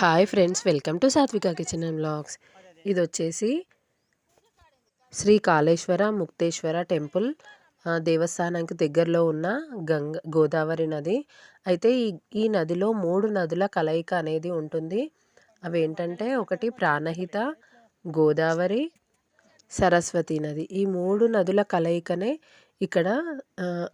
Hi friends welcome to Satvika kitchen and blogs ఇది వచ్చేసి Shri Kaleshwara Mukteshwara temple దేవస్థానానికి దగ్గరలో ఉన్న గంగ గోదావరి నది. అయితే ఈ ఈ నదిలో మూడు నదుల కలయిక అనేది ఉంటుంది. అవి ఏంటంటే ఒకటి ప్రాణహిత గోదావరి సరస్వతి నది. ఈ మూడు నదుల కలయికనే ఇక్కడ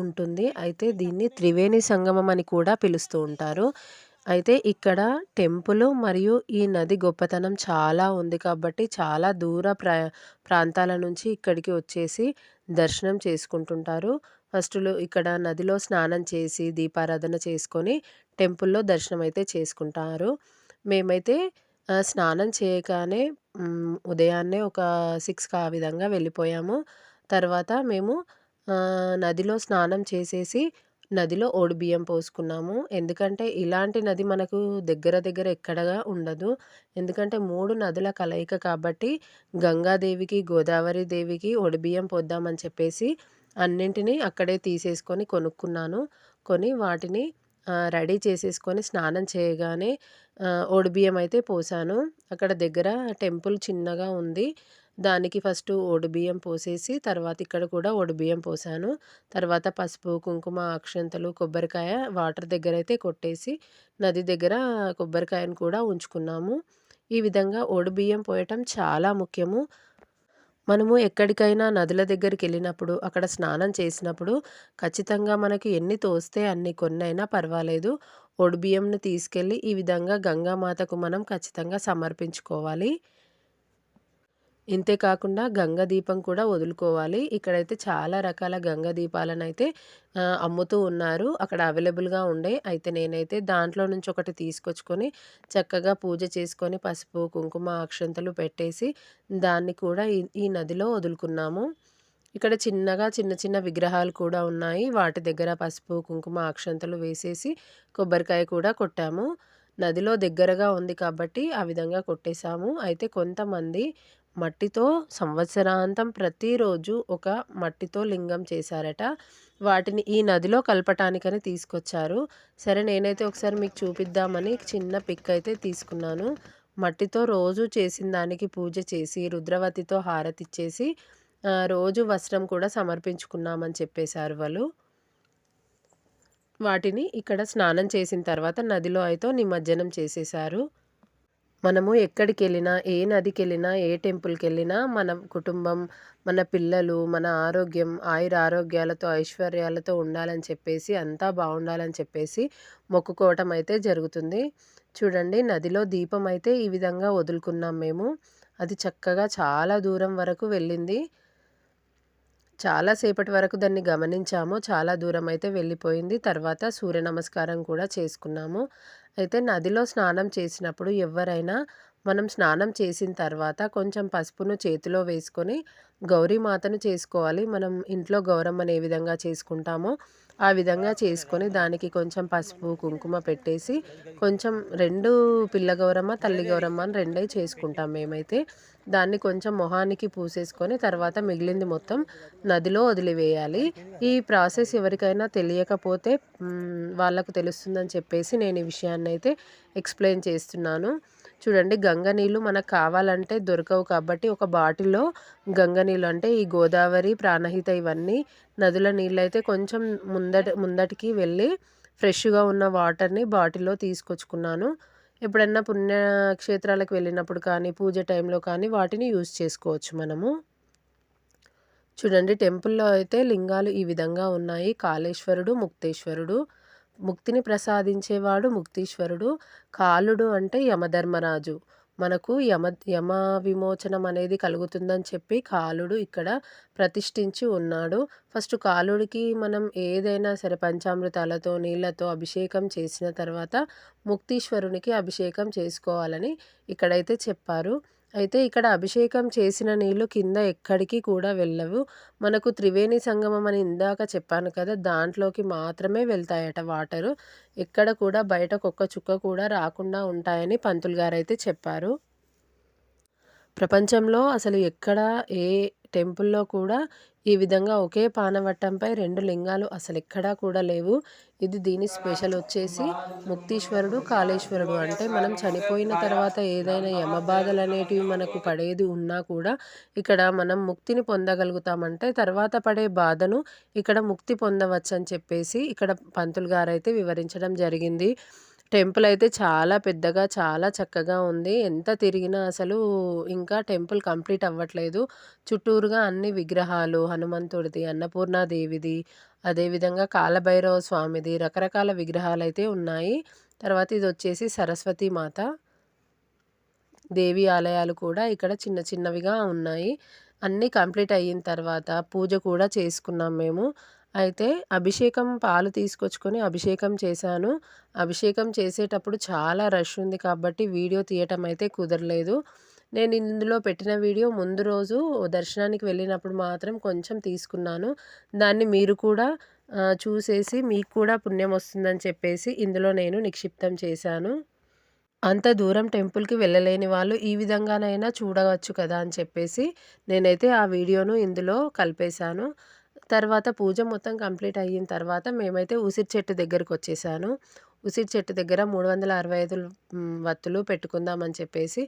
ఉంటుంది. అయితే దీన్ని త్రివేణి సంగమం అని కూడా పిలుస్తూ ఉంటారు. అయితే ఇక్కడ టెంపుల్ మరియు ఈ నది గొప్పతనం చాలా ఉంది కాబట్టి చాలా దూర ప్రా ప్రాంతాల నుంచి ఇక్కడికి వచ్చేసి దర్శనం చేసుకుంటుంటారు. ఫస్ట్లో ఇక్కడ నదిలో స్నానం చేసి దీపారాధన చేసుకొని టెంపుల్లో దర్శనం అయితే చేసుకుంటారు. మేమైతే స్నానం చేయగానే ఉదయాన్నే ఒక సిక్స్కి ఆ విధంగా వెళ్ళిపోయాము. తర్వాత మేము నదిలో స్నానం చేసేసి నదిలో ఓడి బియ్యం పోసుకున్నాము. ఎందుకంటే ఇలాంటి నది మనకు దగ్గర దగ్గర ఎక్కడగా ఉండదు. ఎందుకంటే మూడు నదుల కలయిక కాబట్టి గంగాదేవికి గోదావరి దేవికి ఒడి బియ్యం పోద్దామని చెప్పేసి అన్నింటినీ అక్కడే తీసేసుకొని కొనుక్కున్నాను. కొని వాటిని రెడీ చేసేసుకొని స్నానం చేయగానే ఆ, ఒడి బియ్యం అయితే పోసాను. అక్కడ దగ్గర టెంపుల్ చిన్నగా ఉంది. దానికి ఫస్ట్ బియ్యం పోసేసి తర్వాత ఇక్కడ కూడా బియ్యం పోసాను. తర్వాత పసుపు కుంకుమ అక్షంతలు కొబ్బరికాయ వాటర్ దగ్గర అయితే కొట్టేసి నది దగ్గర కొబ్బరికాయను కూడా ఉంచుకున్నాము. ఈ విధంగా బియ్యం పోయటం చాలా ముఖ్యము. మనము ఎక్కడికైనా నదుల దగ్గరికి వెళ్ళినప్పుడు అక్కడ స్నానం చేసినప్పుడు ఖచ్చితంగా మనకి ఎన్ని తోస్తే అన్ని కొన్నైనా పర్వాలేదు. బియ్యంని తీసుకెళ్ళి ఈ విధంగా గంగామాతకు మనం ఖచ్చితంగా సమర్పించుకోవాలి. ఇంతే కాకుండా గంగ దీపం కూడా వదులుకోవాలి. ఇక్కడైతే చాలా రకాల గంగ దీపాలను అయితే అమ్ముతూ ఉన్నారు. అక్కడ అవైలబుల్గా ఉండే. అయితే నేనైతే దాంట్లో నుంచి ఒకటి తీసుకొచ్చుకొని చక్కగా పూజ చేసుకొని పసుపు కుంకుమ అక్షంతలు పెట్టేసి దాన్ని కూడా ఈ ఈ నదిలో వదులుకున్నాము. ఇక్కడ చిన్నగా చిన్న చిన్న విగ్రహాలు కూడా ఉన్నాయి. వాటి దగ్గర పసుపు కుంకుమ అక్షంతలు వేసేసి కొబ్బరికాయ కూడా కొట్టాము. నదిలో దగ్గరగా ఉంది కాబట్టి ఆ విధంగా కొట్టేశాము. అయితే కొంతమంది మట్టితో సంవత్సరాంతం ప్రతిరోజు ఒక మట్టితో లింగం చేశారట. వాటిని ఈ నదిలో కలపటానికని తీసుకొచ్చారు. సరే నేనైతే ఒకసారి మీకు చూపిద్దామని చిన్న పిక్ అయితే తీసుకున్నాను. మట్టితో రోజు చేసిన దానికి పూజ చేసి రుద్రవతితో హారతి ఇచ్చేసి రోజు వస్త్రం కూడా సమర్పించుకున్నామని చెప్పేశారు వాళ్ళు. వాటిని ఇక్కడ స్నానం చేసిన తర్వాత నదిలో అయితే నిమజ్జనం చేసేశారు. మనము ఎక్కడికి వెళ్ళినా ఏ నదికి వెళ్ళినా ఏ టెంపుల్కి వెళ్ళినా మన కుటుంబం మన పిల్లలు మన ఆరోగ్యం ఆయుర ఆరోగ్యాలతో ఐశ్వర్యాలతో ఉండాలని చెప్పేసి అంతా బాగుండాలని చెప్పేసి మొక్కుకోవటం అయితే జరుగుతుంది. చూడండి నదిలో దీపం అయితే ఈ విధంగా వదులుకున్నాం మేము. అది చక్కగా చాలా దూరం వరకు వెళ్ళింది. చాలాసేపటి వరకు దాన్ని గమనించాము. చాలా దూరం అయితే వెళ్ళిపోయింది. తర్వాత సూర్య నమస్కారం కూడా చేసుకున్నాము. అయితే నదిలో స్నానం చేసినప్పుడు ఎవరైనా మనం స్నానం చేసిన తర్వాత కొంచెం పసుపును చేతిలో వేసుకొని గౌరీమాతను చేసుకోవాలి. మనం ఇంట్లో గౌరమ్మని ఏ విధంగా చేసుకుంటామో ఆ విధంగా చేసుకొని దానికి కొంచెం పసుపు కుంకుమ పెట్టేసి కొంచెం రెండు పిల్ల గౌరమ్మ తల్లి గౌరమ్మ అని రెండే చేసుకుంటాం మేమైతే. దాన్ని కొంచెం మొహానికి పూసేసుకొని తర్వాత మిగిలింది మొత్తం నదిలో వదిలివేయాలి. ఈ ప్రాసెస్ ఎవరికైనా తెలియకపోతే వాళ్ళకు తెలుస్తుందని చెప్పేసి నేను ఈ విషయాన్ని అయితే ఎక్స్ప్లెయిన్ చేస్తున్నాను. చూడండి గంగ నీళ్ళు మనకు కావాలంటే దొరకవు కాబట్టి ఒక బాటిల్లో గంగ నీళ్ళు అంటే ఈ గోదావరి ప్రాణహిత ఇవన్నీ నదుల నీళ్ళు అయితే కొంచెం ముందట ముందటికి వెళ్ళి ఫ్రెష్గా ఉన్న వాటర్ని బాటిల్లో తీసుకొచ్చుకున్నాను. ఎప్పుడన్నా పుణ్యక్షేత్రాలకు వెళ్ళినప్పుడు కానీ పూజ టైంలో కానీ వాటిని యూజ్ చేసుకోవచ్చు మనము. చూడండి టెంపుల్లో అయితే లింగాలు ఈ విధంగా ఉన్నాయి. కాళేశ్వరుడు ముక్తేశ్వరుడు ముక్తిని ప్రసాదించేవాడు ముక్తీశ్వరుడు. కాలుడు అంటే యమధర్మరాజు. మనకు యమ యమ విమోచనం అనేది కలుగుతుందని చెప్పి కాలుడు ఇక్కడ ప్రతిష్ఠించి ఉన్నాడు. ఫస్ట్ కాలుడికి మనం ఏదైనా సరే పంచామృతాలతో నీళ్ళతో అభిషేకం చేసిన తర్వాత ముక్తీశ్వరునికి అభిషేకం చేసుకోవాలని ఇక్కడైతే చెప్పారు. అయితే ఇక్కడ అభిషేకం చేసిన నీళ్ళు కింద ఎక్కడికి కూడా వెళ్ళవు. మనకు త్రివేణి సంగమం అని ఇందాక చెప్పాను కదా దాంట్లోకి మాత్రమే వెళ్తాయట వాటరు. ఎక్కడ కూడా బయటకు ఒక్క చుక్క కూడా రాకుండా ఉంటాయని పంతులు గారు అయితే చెప్పారు. ప్రపంచంలో అసలు ఎక్కడ ఏ టెంపుల్‌లో కూడా ఈ విధంగా ఒకే పానవట్టంపై రెండు లింగాలు అసలు ఎక్కడా కూడా లేవు. ఇది దీని స్పెషల్ వచ్చేసి ముక్తీశ్వరుడు, కాళేశ్వరుడు. అంటే మనం చనిపోయిన తర్వాత ఏదైనా యమబాధలనేటివి మనకు పడేది ఉన్నా కూడా ఇక్కడ మనం ముక్తిని పొందగలుగుతామంటే తర్వాత పడే బాధను ఇక్కడ ముక్తి పొందవచ్చని చెప్పేసి ఇక్కడ పంతులు గారైతే వివరించడం జరిగింది. టెంపుల్ అయితే చాలా పెద్దగా, చాలా చక్కగా ఉంది. ఎంత తిరిగినా అసలు ఇంకా టెంపుల్ కంప్లీట్ అవ్వట్లేదు. చుట్టూరుగా అన్ని విగ్రహాలు హనుమంతుడిది, అన్నపూర్ణాదేవిది, అదేవిధంగా కాలభైరవ స్వామిది రకరకాల విగ్రహాలు అయితే ఉన్నాయి. తర్వాత ఇది వచ్చేసి సరస్వతి మాత. దేవి ఆలయాలు కూడా ఇక్కడ చిన్న చిన్నవిగా ఉన్నాయి. అన్నీ కంప్లీట్ అయిన తర్వాత పూజ కూడా చేసుకున్నాం మేము. అయితే అభిషేకం పాలు తీసుకొచ్చుకొని అభిషేకం చేశాను. అభిషేకం చేసేటప్పుడు చాలా రష్ ఉంది కాబట్టి వీడియో తీయటం అయితే కుదరలేదు. నేను ఇందులో పెట్టిన వీడియో ముందు రోజు దర్శనానికి వెళ్ళినప్పుడు మాత్రం కొంచెం తీసుకున్నాను. దాన్ని మీరు కూడా చూసేసి మీకు కూడా పుణ్యం వస్తుందని చెప్పేసి ఇందులో నేను నిక్షిప్తం చేశాను. అంత దూరం టెంపుల్‌కి వెళ్ళలేని వాళ్ళు ఈ విధంగానైనా చూడవచ్చు కదా! అని చెప్పేసి నేనైతే ఆ వీడియోను ఇందులో కలిపేశాను. తర్వాత పూజ మొత్తం కంప్లీట్ అయిన తర్వాత మేమైతే ఉసిరి చెట్టు దగ్గరకొచ్చేసాను. ఉసిరి చెట్టు దగ్గర మూడు వందల అరవై ఐదు వత్తులు పెట్టుకుందామని చెప్పేసి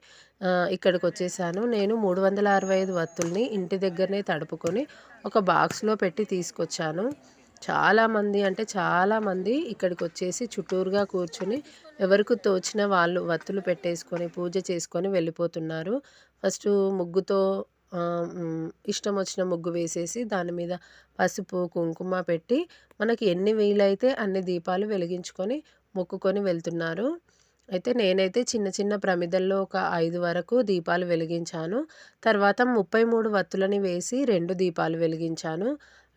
ఇక్కడికి వచ్చేసాను నేను 365 వత్తుల్ని ఇంటి దగ్గరనే తడుపుకొని ఒక బాక్స్‌లో పెట్టి తీసుకొచ్చాను. చాలామంది అంటే చాలామంది ఇక్కడికి వచ్చేసి చుట్టూరుగా కూర్చుని ఎవరికి తోచిన వాళ్ళు వత్తులు పెట్టేసుకొని పూజ చేసుకొని వెళ్ళిపోతున్నారు. ఫస్ట్ ముగ్గుతో ఇష్టం వచ్చిన ముగ్గు వేసేసి దాని మీద పసుపు, కుంకుమ పెట్టి మనకి ఎన్ని వీలైతే అన్ని దీపాలు వెలిగించుకొని మొక్కుకొని వెళ్తున్నారు. అయితే నేనైతే చిన్న చిన్న ప్రమిదల్లో ఒక ఐదు వరకు దీపాలు వెలిగించాను. తర్వాత 33 వత్తులని వేసి రెండు దీపాలు వెలిగించాను.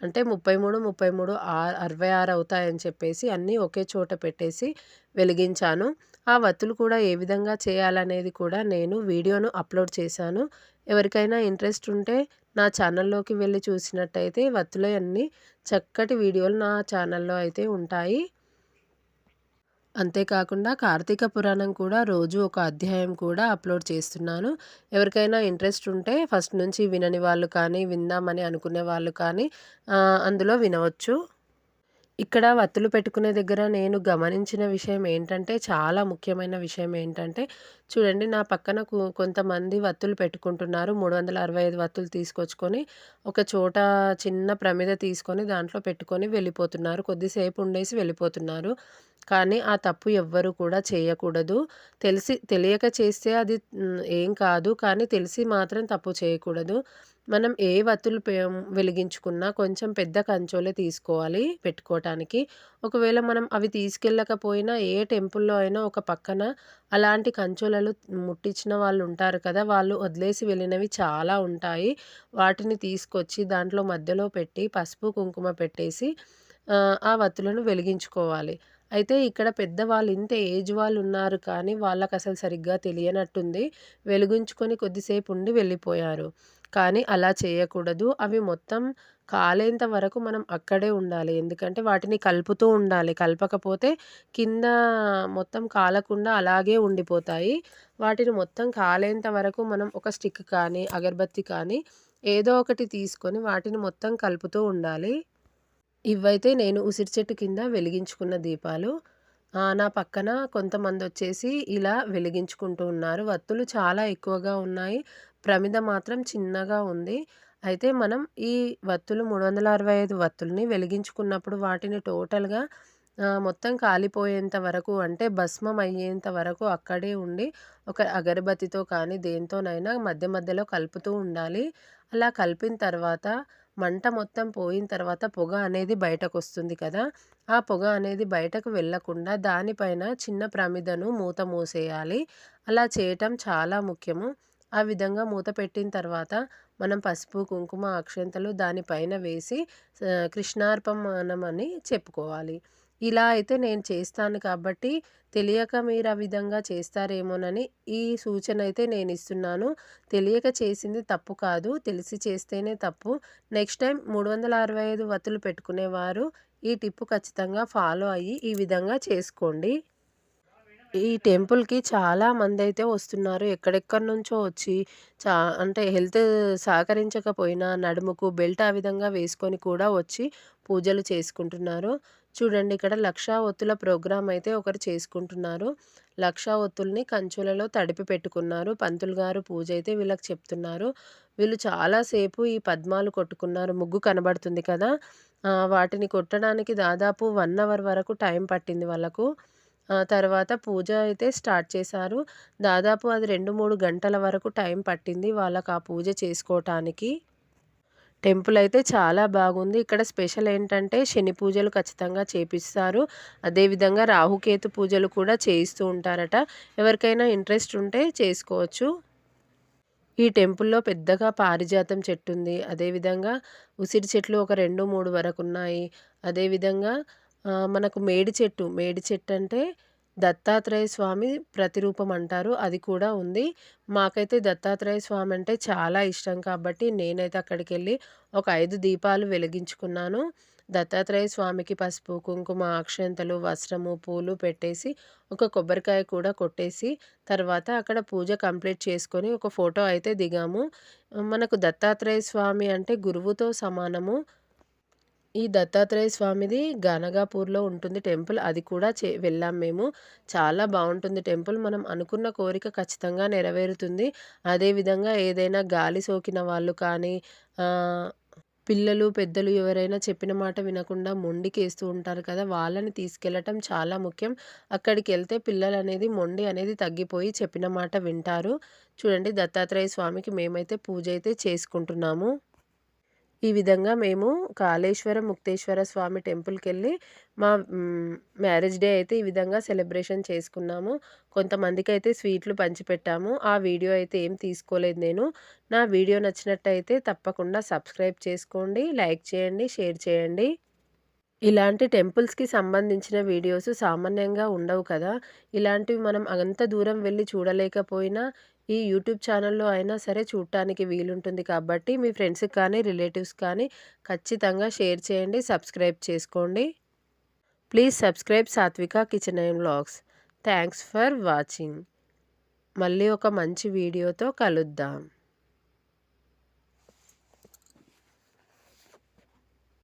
అంటే 33, 33 ఆ 66 అవుతాయని చెప్పేసి అన్నీ ఒకే చోట పెట్టేసి వెలిగించాను. ఆ వత్తులు కూడా ఏ విధంగా చేయాలనేది కూడా నేను వీడియోను అప్లోడ్ చేశాను. ఎవరికైనా ఇంట్రెస్ట్ ఉంటే నా ఛానల్‌లోకి వెళ్ళి చూసినట్టయితే వత్తులయన్నీ చక్కటి వీడియోలు నా ఛానల్‌లో అయితే ఉంటాయి. అంతేకాకుండా కార్తీక పురాణం కూడా రోజు ఒక అధ్యాయం కూడా అప్లోడ్ చేస్తున్నాను. ఎవరికైనా ఇంట్రెస్ట్ ఉంటే ఫస్ట్ నుంచి వినని వాళ్ళు కానీ, విందామని అనుకునే వాళ్ళు కానీ అందులో వినవచ్చు. ఇక్కడ వత్తులు పెట్టుకునే దగ్గర నేను గమనించిన విషయం ఏంటంటే చాలా ముఖ్యమైన విషయం ఏంటంటే చూడండి నా పక్కన కొంతమంది వత్తులు పెట్టుకుంటున్నారు. 365 వత్తులు తీసుకొచ్చుకొని ఒక చోట చిన్న ప్రమిద తీసుకొని దాంట్లో పెట్టుకొని వెళ్ళిపోతున్నారు. కొద్దిసేపు ఉండేసి వెళ్ళిపోతున్నారు. కానీ ఆ తప్పు ఎవ్వరు కూడా చేయకూడదు. తెలిసి తెలియక చేస్తే అది ఏం కాదు. కానీ తెలిసి మాత్రం తప్పు చేయకూడదు. మనం ఏ వత్తులు వెలిగించుకున్నా కొంచెం పెద్ద కంచోలే తీసుకోవాలి పెట్టుకోవటానికి. ఒకవేళ మనం అవి తీసుకెళ్ళకపోయినా ఏ టెంపుల్‌లో అయినా ఒక పక్కన అలాంటి కంచోలలు ముట్టించిన వాళ్ళు ఉంటారు కదా! వాళ్ళు వదిలేసి వెళ్ళినవి చాలా ఉంటాయి. వాటిని తీసుకొచ్చి దాంట్లో మధ్యలో పెట్టి పసుపు, కుంకుమ పెట్టేసి ఆ వత్తులను వెలిగించుకోవాలి. అయితే ఇక్కడ పెద్దవాళ్ళు ఇంత ఏజ్ వాళ్ళు ఉన్నారు కానీ వాళ్ళకసలు సరిగ్గా తెలియనట్టుంది. వెలిగించుకొని కొద్దిసేపు ఉండి వెళ్ళిపోయారు. కానీ అలా చేయకూడదు. అవి మొత్తం కాలేంత వరకు మనం అక్కడే ఉండాలి. ఎందుకంటే వాటిని కలుపుతూ ఉండాలి. కలపకపోతే కింద మొత్తం కాలకుండా అలాగే ఉండిపోతాయి. వాటిని మొత్తం కాలేంత వరకు మనం ఒక స్టిక్ కానీ, అగరబత్తి కానీ ఏదో ఒకటి తీసుకొని వాటిని మొత్తం కలుపుతూ ఉండాలి. ఇవైతే నేను ఉసిరి చెట్టు కింద వెలిగించుకున్న దీపాలు. నా పక్కన కొంతమంది వచ్చేసి ఇలా వెలిగించుకుంటూ ఉన్నారు. వత్తులు చాలా ఎక్కువగా ఉన్నాయి. ప్రమిద మాత్రం చిన్నగా ఉంది. అయితే మనం ఈ వత్తులు 365 వత్తుల్ని వెలిగించుకున్నప్పుడు వాటిని టోటల్‌గా మొత్తం కాలిపోయేంత వరకు అంటే భస్మం అయ్యేంత వరకు అక్కడే ఉండి ఒక అగరబత్తితో కానీ దేనితోనైనా మధ్య మధ్యలో కలుపుతూ ఉండాలి. అలా కలిపిన తర్వాత మంట మొత్తం పోయిన తర్వాత పొగ అనేది బయటకొస్తుంది కదా! ఆ పొగ అనేది బయటకు వెళ్ళకుండా దానిపైన చిన్న ప్రమిదను మూత మూసేయాలి. అలా చేయటం చాలా ముఖ్యము. ఆ విధంగా మూత పెట్టిన తర్వాత మనం పసుపు, కుంకుమ, అక్షంతలు దానిపైన వేసి ఆహ్, అని చెప్పుకోవాలి. ఇలా అయితే నేను చేస్తాను కాబట్టి తెలియక మీరు ఆ విధంగా చేస్తారేమోనని ఈ సూచన అయితే నేను ఇస్తున్నాను తెలియక చేసింది తప్పు కాదు. తెలిసి చేస్తేనే తప్పు. నెక్స్ట్ టైం మూడు వందల అరవై ఐదు వత్తులు పెట్టుకునేవారు ఈ టిప్పు ఖచ్చితంగా ఫాలో అయ్యి ఈ విధంగా చేసుకోండి. ఈ టెంపుల్‌కి చాలా మందైతే వస్తున్నారు. ఎక్కడెక్కడి నుంచో వచ్చి చా అంటే హెల్త్ సహకరించకపోయినా నడుముకు బెల్ట్ ఆ విధంగా వేసుకొని కూడా వచ్చి పూజలు చేసుకుంటున్నారు. చూడండి ఇక్కడ లక్షా ఒత్తుల ప్రోగ్రాం అయితే ఒకరు చేసుకుంటున్నారు. లక్షా ఒత్తుల్ని కంచులలో తడిపి పెట్టుకున్నారు. పంతులు గారు పూజ అయితే వీళ్ళకి చెప్తున్నారు. వీళ్ళు చాలాసేపు ఈ పద్మాలు కొట్టుకున్నారు. ముగ్గు కనబడుతుంది కదా! వాటిని కొట్టడానికి దాదాపు వన్ అవర్ వరకు టైం పట్టింది వాళ్ళకు. తర్వాత పూజ అయితే స్టార్ట్ చేశారు. దాదాపు అది 2, 3 గంటల వరకు టైం పట్టింది వాళ్ళకి ఆ పూజ చేసుకోవటానికి టెంపుల్ అయితే చాలా బాగుంది. ఇక్కడ స్పెషల్ ఏంటంటే శని పూజలు ఖచ్చితంగా చేపిస్తారు. అదేవిధంగా రాహుకేతు పూజలు కూడా చేయిస్తూ ఉంటారట. ఎవరికైనా ఇంట్రెస్ట్ ఉంటే చేసుకోవచ్చు. ఈ టెంపుల్‌లో పెద్దగా పారిజాతం చెట్టు ఉంది అదేవిధంగా ఉసిరి చెట్లు ఒక రెండు మూడు వరకు ఉన్నాయి అదేవిధంగా మనకు మేడి చెట్టు, మేడి చెట్టంటే దత్తాత్రేయ స్వామి ప్రతిరూపం అంటారు. అది కూడా ఉంది. మాకైతే దత్తాత్రేయ స్వామి అంటే చాలా ఇష్టం కాబట్టి నేనైతే అక్కడికి వెళ్ళి ఒక ఐదు దీపాలు వెలిగించుకున్నాను. దత్తాత్రేయ స్వామికి పసుపు, కుంకుమ, అక్షంతలు, వస్త్రము, పూలు పెట్టేసి ఒక కొబ్బరికాయ కూడా కొట్టేసి తర్వాత అక్కడ పూజ కంప్లీట్ చేసుకొని ఒక ఫోటో అయితే దిగాము. మనకు దత్తాత్రేయ స్వామి అంటే గురువుతో సమానము. ఈ దత్తాత్రేయ స్వామిది గానగాపూర్‌లో ఉంటుంది టెంపుల్. అది కూడా చే వెళ్ళాం మేము. చాలా బాగుంటుంది టెంపుల్. మనం అనుకున్న కోరిక ఖచ్చితంగా నెరవేరుతుంది. అదేవిధంగా ఏదైనా గాలి సోకిన వాళ్ళు కానీ పిల్లలు, పెద్దలు ఎవరైనా చెప్పిన మాట వినకుండా మొండికేస్తూ ఉంటారు కదా! వాళ్ళని తీసుకెళ్ళటం చాలా ముఖ్యం. అక్కడికి వెళ్తే పిల్లలు అనేది మొండి అనేది తగ్గిపోయి చెప్పిన మాట వింటారు. చూడండి దత్తాత్రేయ స్వామికి మేమైతే పూజ అయితే చేసుకుంటున్నాము. ఈ విధంగా మేము కాళేశ్వర, ముక్తేశ్వర స్వామి టెంపుల్కి వెళ్ళి మా మ్యారేజ్ డే అయితే ఈ విధంగా సెలబ్రేషన్ చేసుకున్నాము. కొంతమందికి అయితే స్వీట్లు పంచిపెట్టాము. ఆ వీడియో అయితే ఏం తీసుకోలేదు నేను. నా వీడియో నచ్చినట్టయితే తప్పకుండా సబ్స్క్రైబ్ చేసుకోండి, లైక్ చేయండి, షేర్ చేయండి. ఇలాంటి టెంపుల్స్‌కి సంబంధించిన వీడియోస్ సామాన్యంగా ఉండవు కదా! ఇలాంటివి మనం అంత దూరం వెళ్ళి చూడలేకపోయినా ఈ యూట్యూబ్ ఛానల్‌లో అయినా సరే చూడటానికి వీలుంటుంది కాబట్టి మీ ఫ్రెండ్స్‌కి కానీ, రిలేటివ్స్ కానీ ఖచ్చితంగా షేర్ చేయండి. సబ్స్క్రైబ్ చేసుకోండి. Please subscribe Satvika kitchen and vlogs. Thanks for watching. మళ్ళీ ఒక మంచి వీడియోతో కలుద్దాం.